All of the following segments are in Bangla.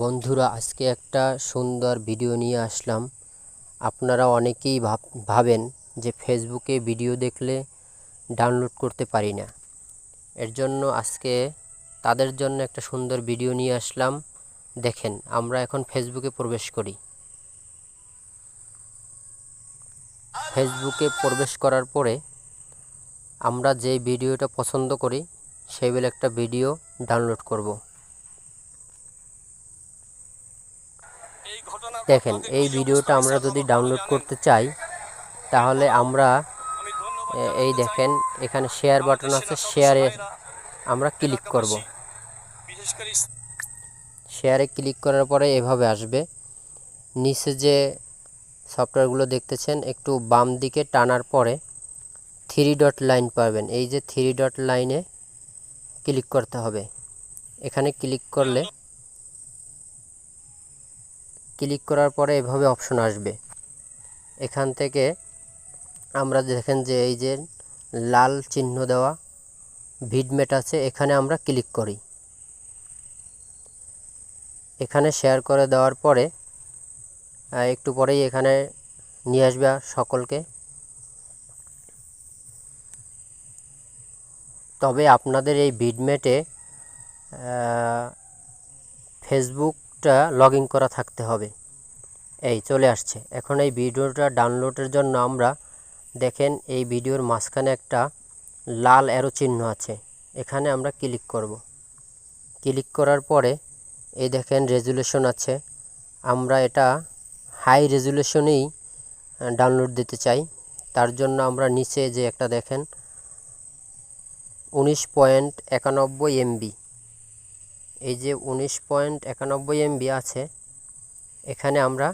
বন্ধুরা, আজকে একটা সুন্দর ভিডিও নিয়ে আসলাম। আপনারা অনেকেই ভাব, ভাবেন যে ফেসবুকে ভিডিও দেখলে ডাউনলোড করতে পারি না। এর জন্য আজকে তাদের জন্য একটা সুন্দর ভিডিও নিয়ে আসলাম। দেখেন, আমরা এখন ফেসবুকে প্রবেশ করি। ফেসবুকে প্রবেশ করার পরে আমরা যে ভিডিওটা পছন্দ করি, সেই বলে একটা ভিডিও ডাউনলোড করব। দেখেন এই ভিডিওটা আমরা যদি ডাউনলোড করতে চাই তাহলে আমরা এই দেখেন এখানে শেয়ার বাটন আছে শেয়ারে আমরা ক্লিক করব। শেয়ারে ক্লিক করার পরে এভাবে আসবে। নিচে যে সফটওয়্যারগুলো দেখতেছেন একটু বাম দিকে টানার পরে থ্রি ডট লাইন পাবেন। এই যে থ্রি ডট লাইনে ক্লিক করতে হবে। এখানে ক্লিক করলে ক্লিক করার পরে এভাবে অপশন আসবে। এখান থেকে আমরা দেখেন যে এই যে লাল চিহ্ন দেওয়া ভিডমেট আছে, এখানে আমরা ক্লিক করি। এখানে শেয়ার করে দেওয়ার পরে একটু পরেই এখানে নিয়ে আসবে সকলকে। তবে আপনাদের এই ভিডমেটে ফেসবুকটা লগ করা থাকতে হবে। এই চলে আসছে। এখন এই ভিডিওটা ডাউনলোডের জন্য আমরা দেখেন এই ভিডিওর মাঝখানে একটা লাল অ্যারো চিহ্ন আছে। এখানে আমরা ক্লিক করব। ক্লিক করার পরে এই দেখেন রেজুলেশন আছে। আমরা এটা হাই রেজুলেশনেই ডাউনলোড দিতে চাই। তার জন্য আমরা নিচে যে একটা দেখেন, উনিশ পয়েন্ট একানব্বই এমবি। এই যে উনিশ পয়েন্ট একানব্বই এমবি আছে, এখানে আমরা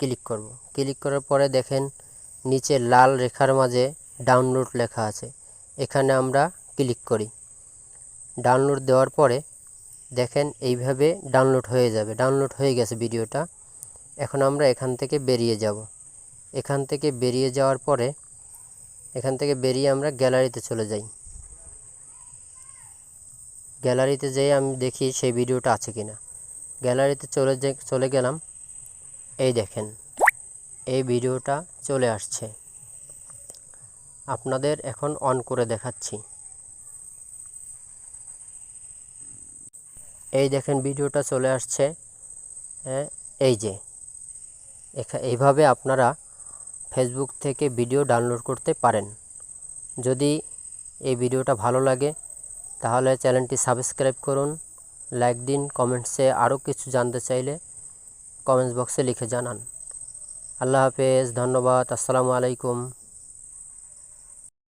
ক্লিক করব। ক্লিক করার পরে দেখেন নিচে লাল রেখার মাঝে ডাউনলোড লেখা আছে, এখানে আমরা ক্লিক করি। ডাউনলোড দেওয়ার পরে দেখেন এইভাবে ডাউনলোড হয়ে যাবে, ডাউনলোড হয়ে গেছে ভিডিওটা। এখন আমরা এখান থেকে বেরিয়ে যাব। এখান থেকে বেরিয়ে যাওয়ার পরে, এখান থেকে বেরিয়ে আমরা গ্যালারিতে চলে যাই। গ্যালারিতে যেয়ে আমি দেখি সেই ভিডিওটা আছে কিনা। গ্যালারিতে চলে যে চলে গেলাম। এই দেখেন এই ভিডিওটা চলে আসছে। আপনাদের এখন অন করে দেখাচ্ছি। এই দেখেন ভিডিওটা চলে আসছে। হ্যাঁ, এই যে এইভাবে আপনারা ফেসবুক থেকে ভিডিও ডাউনলোড করতে পারেন। যদি এই ভিডিওটা ভালো লাগে তাহলে চ্যানেলটি সাবস্ক্রাইব করুন, লাইক দিন, কমেন্টসে আরও কিছু জানতে চাইলে কমেন্টস বক্সে লিখে জানান। আল্লাহ হাফেজ, ধন্যবাদ, আসসালামু আলাইকুম।